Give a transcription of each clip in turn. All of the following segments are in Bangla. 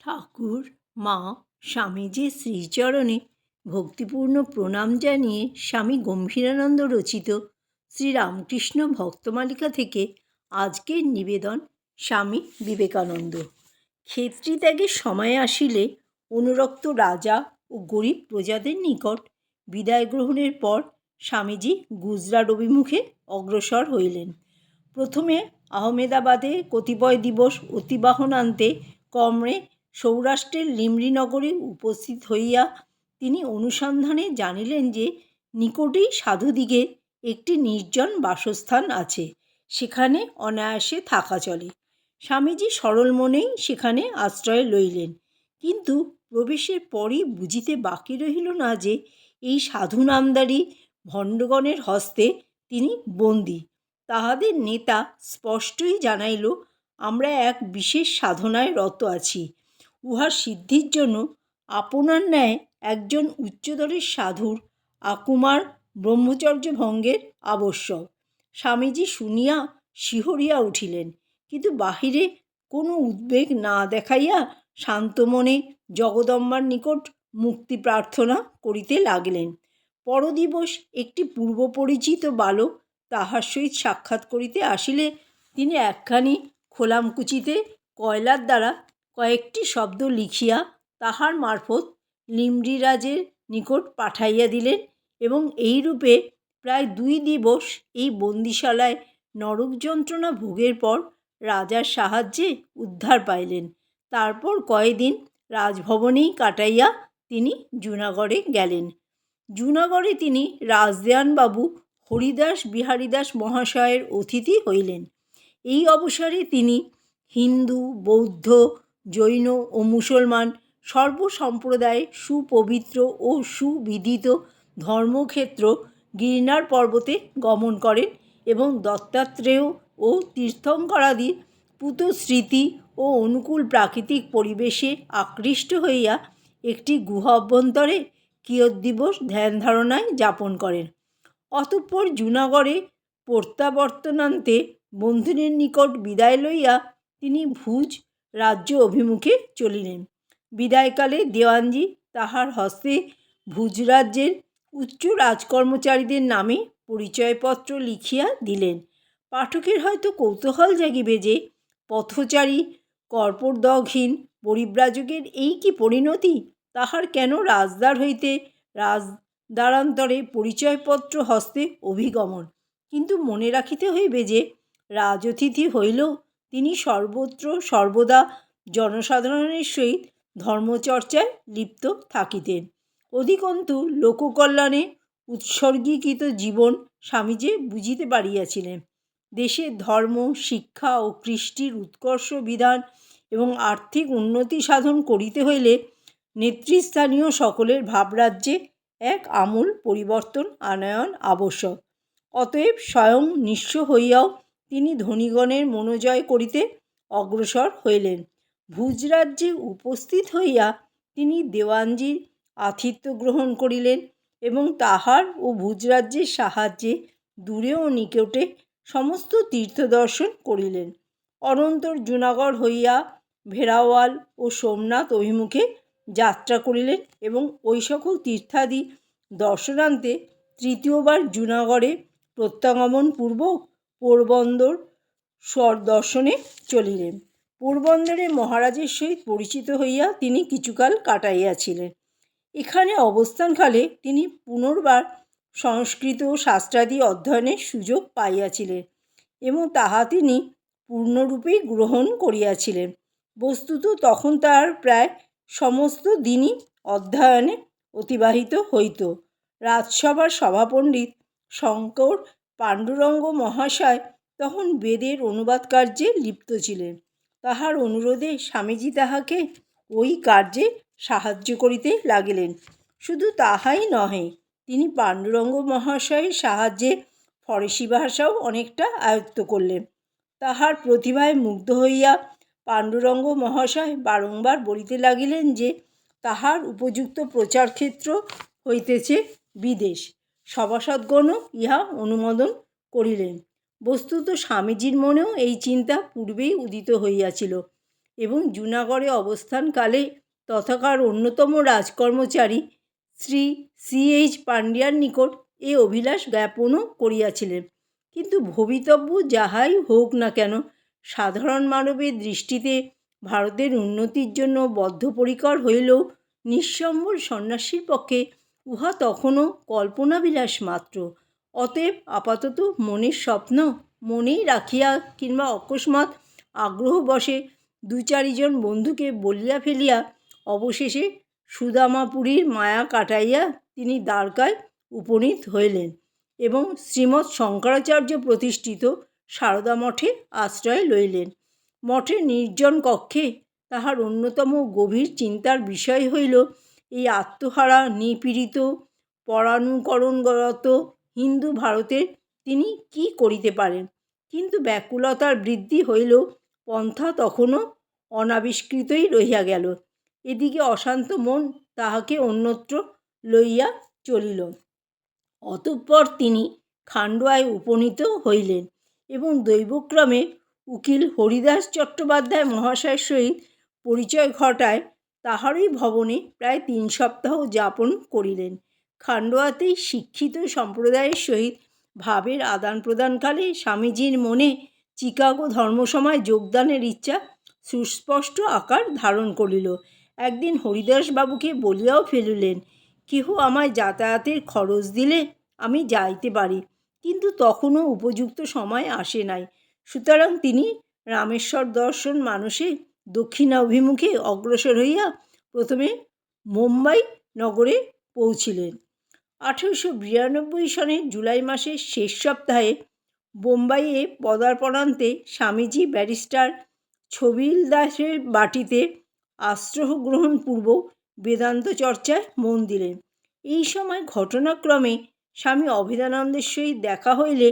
ঠাকুর, মা, স্বামীজির শ্রীচরণে ভক্তিপূর্ণ প্রণাম জানিয়ে স্বামী গম্ভীরানন্দ রচিত শ্রীরামকৃষ্ণ ভক্তমালিকা থেকে আজকের নিবেদন স্বামী বিবেকানন্দ। ক্ষেত্রী ত্যাগের সময় আসিলে অনুরক্ত রাজা ও গরিব প্রজাদের নিকট বিদায় গ্রহণের পর স্বামীজি গুজরাট অভিমুখে অগ্রসর হইলেন। প্রথমে আহমেদাবাদে কতিপয় দিবস অতিবাহনান্তে কমরে সৌরাষ্ট্রের লিমরি নগরে উপস্থিত হইয়া তিনি অনুসন্ধানে জানিলেন যে নিকটেই সাধুদিগের একটি নির্জন বাসস্থান আছে, সেখানে অনায়াসে থাকা চলে। স্বামীজি সরল মনেই সেখানে আশ্রয় লইলেন, কিন্তু প্রবেশের পরই বুঝিতে বাকি রহিল না যে এই সাধু নামদারি ভণ্ডগণের হস্তে তিনি বন্দী। তাহাদের নেতা স্পষ্টই জানাইল, আমরা এক বিশেষ সাধনায় রত আছি উহার সিদ্ধির জন্য আপনার ন্যায় একজন উচ্চদরের সাধুর আকুমার ব্রহ্মচর্য ভঙ্গের আবশ্যক। স্বামীজি শুনিয়া শিহরিয়া উঠিলেন, কিন্তু বাহিরে কোনো উদ্বেগ না দেখাইয়া শান্ত মনে জগদম্বার নিকট মুক্তি প্রার্থনা করিতে লাগিলেন। পরদিবস একটি পূর্বপরিচিত বালক তাহার সহিত সাক্ষাৎ করিতে আসিলে, তিনি একখানি খোলামকুচিতে কয়লার দ্বারা কয়েকটি শব্দ লিখিয়া তাহার মারফত লিমরিরাজের নিকট পাঠাইয়া দিলেন এবং এইরূপে প্রায় দুই দিবস এই বন্দিশালায় নরক যন্ত্রণা ভোগের পর রাজার সাহায্যে উদ্ধার পাইলেন। তারপর কয়দিন রাজভবনেই কাটাইয়া তিনি জুনাগড়ে গেলেন। জুনাগড়ে তিনি রাজদেয়ানবাবু হরিদাস বিহারীদাস মহাশয়ের অতিথি হইলেন। এই অবসরে তিনি হিন্দু, বৌদ্ধ জৈন ও মুসলমান সর্বসম্প্রদায়ে সুপবিত্র ও সুবিদিত ধর্মক্ষেত্র গিরনার পর্বতে গমন করেন এবং দত্তাত্রেয় ও তীর্থঙ্করাদির পুতস্মৃতি ও অনুকূল প্রাকৃতিক পরিবেশে আকৃষ্ট হইয়া একটি গুহা অভ্যন্তরে কিয়দ্দিবস ধ্যান ধারণায় যাপন করেন। অতঃপর জুনাগড়ে প্রত্যাবর্তনান্তে বন্ধুদের নিকট বিদায় লইয়া তিনি ভুজ রাজ্য অভিমুখে চলিলেন। বিদায়কালে দেওয়ানজি তাহার হস্তে ভুজরাজ্যের উচ্চ রাজকর্মচারীদের নামে পরিচয়পত্র লিখিয়া দিলেন। পাঠকের হয়তো কৌতূহল জাগিবে যে পথচারী কর্পূরদগহীন পরিব্রাজকের এই কি পরিণতি? তাহার কেন রাজদ্বার হইতে রাজদ্বারান্তরে পরিচয়পত্র হস্তে অভিগমন? কিন্তু মনে রাখিতে হইবে যে রাজতিথি হইলেও তিনি সর্বত্র, সর্বদা জনসাধারণের সহিত ধর্মচর্চায় লিপ্ত থাকিতেন। অধিকন্তু লোককল্যাণে উৎসর্গীকৃত জীবন স্বামীজি বুঝিতে পারিয়াছিলেন। দেশের ধর্ম, শিক্ষা ও কৃষ্টির উৎকর্ষ বিধান এবং আর্থিক উন্নতি সাধন করিতে হইলে নেতৃস্থানীয় সকলের ভাবরাজ্যে এক আমূল পরিবর্তন আনয়ন আবশ্যক। অতএব স্বয়ং নিঃস্ব হইয়াও তিনি ধনীগণের মনোজয় করিতে অগ্রসর হইলেন। ভুজরাজ্যে উপস্থিত হইয়া তিনি দেওয়ানজির আতিথ্য গ্রহণ করিলেন এবং তাহার ও ভুজরাজ্যের সাহায্যে দূরে ও নিকটে সমস্ত তীর্থদর্শন করিলেন। অনন্তর জুনাগড় হইয়া ভেরাওয়াল ও সোমনাথ অভিমুখে যাত্রা করিলেন এবং ওই সকল তীর্থাদি দর্শনান্তে তৃতীয়বার জুনাগড়ে প্রত্যাগমনপূর্বক পোরবন্দর স্বর দর্শনে চলিলেন। পোরবন্দরে মহারাজের সহিত পরিচিত হইয়া তিনি কিছুকাল কাটাইয়াছিলেন। এখানে অবস্থানকালে তিনি পুনর্বার সংস্কৃত ও শাস্ত্রাদি অধ্যয়নের সুযোগ পাইয়াছিলেন এবং তাহা তিনি পূর্ণরূপেই গ্রহণ করিয়াছিলেন। বস্তুত তখন তার প্রায় সমস্ত দিনই অধ্যয়নে অতিবাহিত হইত। রাজসভার সভাপণ্ডিত শঙ্কর পাণ্ডুরঙ্গ মহাশয় তখন বেদের অনুবাদ কার্যে লিপ্ত ছিলেন। তাহার অনুরোধে স্বামীজি তাহাকে ওই কার্যে সাহায্য করিতে লাগিলেন। শুধু তাহাই নহে, তিনি পাণ্ডুরঙ্গ মহাশয়ের সাহায্যে ফরাসি ভাষাও অনেকটা আয়ত্ত করলেন। তাহার প্রতিভায় মুগ্ধ হইয়া পাণ্ডুরঙ্গ মহাশয় বারংবার বলিতে লাগিলেন যে তাহার উপযুক্ত প্রচারক্ষেত্র হইতেছে বিদেশ। সভাসদগণও ইহা অনুমোদন করিলেন। বস্তুত স্বামীজির মনেও এই চিন্তা পূর্বেই উদিত হইয়াছিল এবং জুনাগড়ে অবস্থানকালে তথাকার অন্যতম রাজকর্মচারী শ্রী সি এইচ পান্ডিয়ার নিকট এ অভিলাষ জ্ঞাপনও করিয়াছিলেন। কিন্তু ভবিতব্য যাহাই হোক না কেন, সাধারণ মানবের দৃষ্টিতে ভারতের উন্নতির জন্য বদ্ধপরিকর হইলেও নিঃসম্বল সন্ন্যাসীর পক্ষে উহা তখনও কল্পনাবিলাস মাত্র। অতএব আপাতত মনের স্বপ্ন মনেই রাখিয়া কিংবা অকস্মাৎ আগ্রহবশে দু চারিজন বন্ধুকে বলিয়া ফেলিয়া অবশেষে সুদামাপুরীর মায়া কাটাইয়া তিনি দ্বারকায় উপনীত হইলেন এবং শ্রীমৎ শঙ্করাচার্য প্রতিষ্ঠিত সারদা মঠে আশ্রয় লইলেন। মঠের নির্জন কক্ষে তাহার অন্যতম গভীর চিন্তার বিষয় হইল এই আত্মহারা, নিপীড়িত, পরানুকরণগত হিন্দু ভারতের তিনি কি করিতে পারেন? কিন্তু ব্যাকুলতার বৃদ্ধি হইল, পন্থা তখনও অনাবিষ্কৃতই রহিয়া গেল। এদিকে অশান্ত মন তাহাকে অন্যত্র লইয়া চলিল। অতঃপর তিনি খান্ডোয়ায় উপনীত হইলেন এবং দৈবক্রমে উকিল হরিদাস চট্টোপাধ্যায় মহাশয়ের সহিত পরিচয় ঘটায় তাহারই ভবনে প্রায় তিন সপ্তাহ যাপন করিলেন। খান্ডোয়াতেই শিক্ষিত সম্প্রদায়ের সহিত ভাবের আদান প্রদানকালে স্বামীজির মনে চিকাগো ধর্মসমায় যোগদানের ইচ্ছা সুস্পষ্ট আকার ধারণ করিল। একদিন হরিদাসবাবুকে বলিয়াও ফেলিলেন, কেহ আমায় যাতায়াতের খরচ দিলে আমি যাইতে পারি, কিন্তু তখনও উপযুক্ত সময় আসে নাই। সুতরাং তিনি রামেশ্বর দর্শন মানুষে দক্ষিণাভিমুখে অগ্রসর হইয়া প্রথমে মুম্বাই নগরে পৌঁছিলেন। আঠেরোশো বিরানব্বই সনের জুলাই মাসের শেষ সপ্তাহে বোম্বাইয়ে পদার্পণান্তে স্বামীজি ব্যারিস্টার ছবিল দাসের বাটিতে আশ্রয় গ্রহণপূর্বক বেদান্ত চর্চায় মন দিলেন। এই সময় ঘটনাক্রমে স্বামী অভেদানন্দের সহিত দেখা হইলে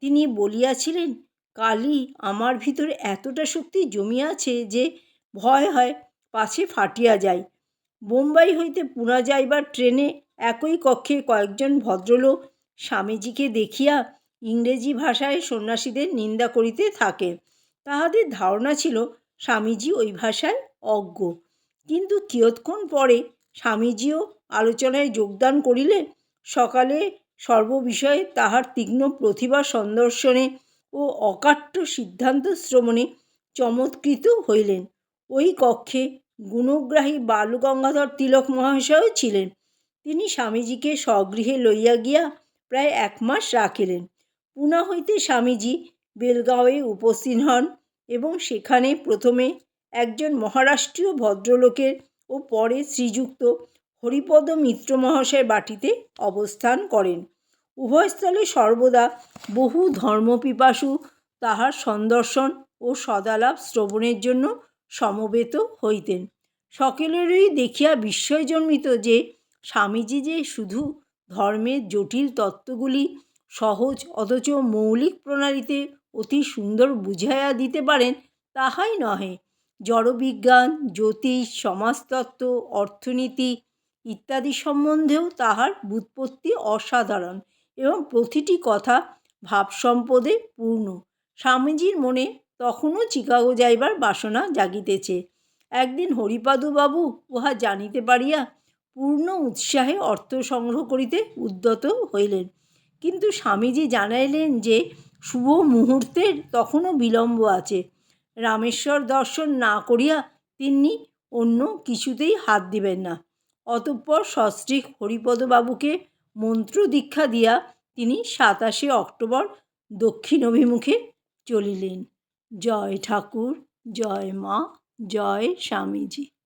তিনি বলিয়াছিলেন কালী আমার ভিতরে এতটা শক্তি জমিয়াছে যে ভয় হয় পাছে ফাটিয়া যায়। বোম্বাই হইতে পুনা যাইবার ট্রেনে একই কক্ষে কয়েকজন ভদ্রলোক স্বামীজিকে দেখিয়া ইংরেজি ভাষায় সন্ন্যাসীদের নিন্দা করিতে থাকে। তাহাদের ধারণা ছিল স্বামীজি ওই ভাষায় অজ্ঞ। কিন্তু কিয়ৎক্ষণ পরে স্বামীজিও আলোচনায় যোগদান করিলে সকালে সর্ববিষয়ে তাহার তীক্ষ্ণ প্রতিভা সন্দর্শনে ও অকাট্য সিদ্ধান্ত শ্রমণে চমৎকৃত হইলেন। ওই কক্ষে গুণগ্রাহী বালুগঙ্গাধর তিলক মহাশয়ও ছিলেন। তিনি স্বামীজিকে স্বগৃহে লইয়া গিয়া প্রায় এক মাস রাখিলেন। পুনা হইতে স্বামীজি বেলগাঁওয়ে উপস্থিত হন এবং সেখানে প্রথমে একজন মহারাষ্ট্রীয় ভদ্রলোকের ও পরে শ্রীযুক্ত হরিপদ মিত্র মহাশয় বাটিতে অবস্থান করেন। উভয়স্থলে সর্বদা বহু ধর্মপিপাসু তাহার সন্দর্শন ও সদালাপ শ্রবণের জন্য সমবেত হইতেন। সকলেরই দেখিয়া বিস্ময় জন্মিত যে, স্বামীজি যে শুধু ধর্মের জটিল তত্ত্বগুলি সহজ অথচ মৌলিক প্রণালীতে অতি সুন্দর বুঝাইয়া দিতে পারেন, তাহাই নহে। জড়বিজ্ঞান, জ্যোতিষ, সমাজতত্ত্ব, অর্থনীতি ইত্যাদি সম্বন্ধেও তাহার ব্যুৎপত্তি অসাধারণ। এবং প্রতিটি কথা ভাবসম্পদে পূর্ণ। স্বামীজির মনে তখনও চিকাগো যাইবার বাসনা জাগিতেছে। একদিন হরিপাদবাবু উহা জানিতে পারিয়া পূর্ণ উৎসাহে অর্থ সংগ্রহ করিতে উদ্যত হইলেন। কিন্তু স্বামীজি জানাইলেন যে, শুভ মুহূর্তের তখনও বিলম্ব আছে। রামেশ্বর দর্শন না করিয়া তিনি অন্য কিছুতেই হাত দিবেন না। অতঃপর সস্ত্রীক হরিপদবাবুকে মন্ত্র দীক্ষা দিয়া তিনি সাতাশে অক্টোবর দক্ষিণ অভিমুখে চলিলেন। জয় ঠাকুর, জয় মা, জয় স্বামীজি।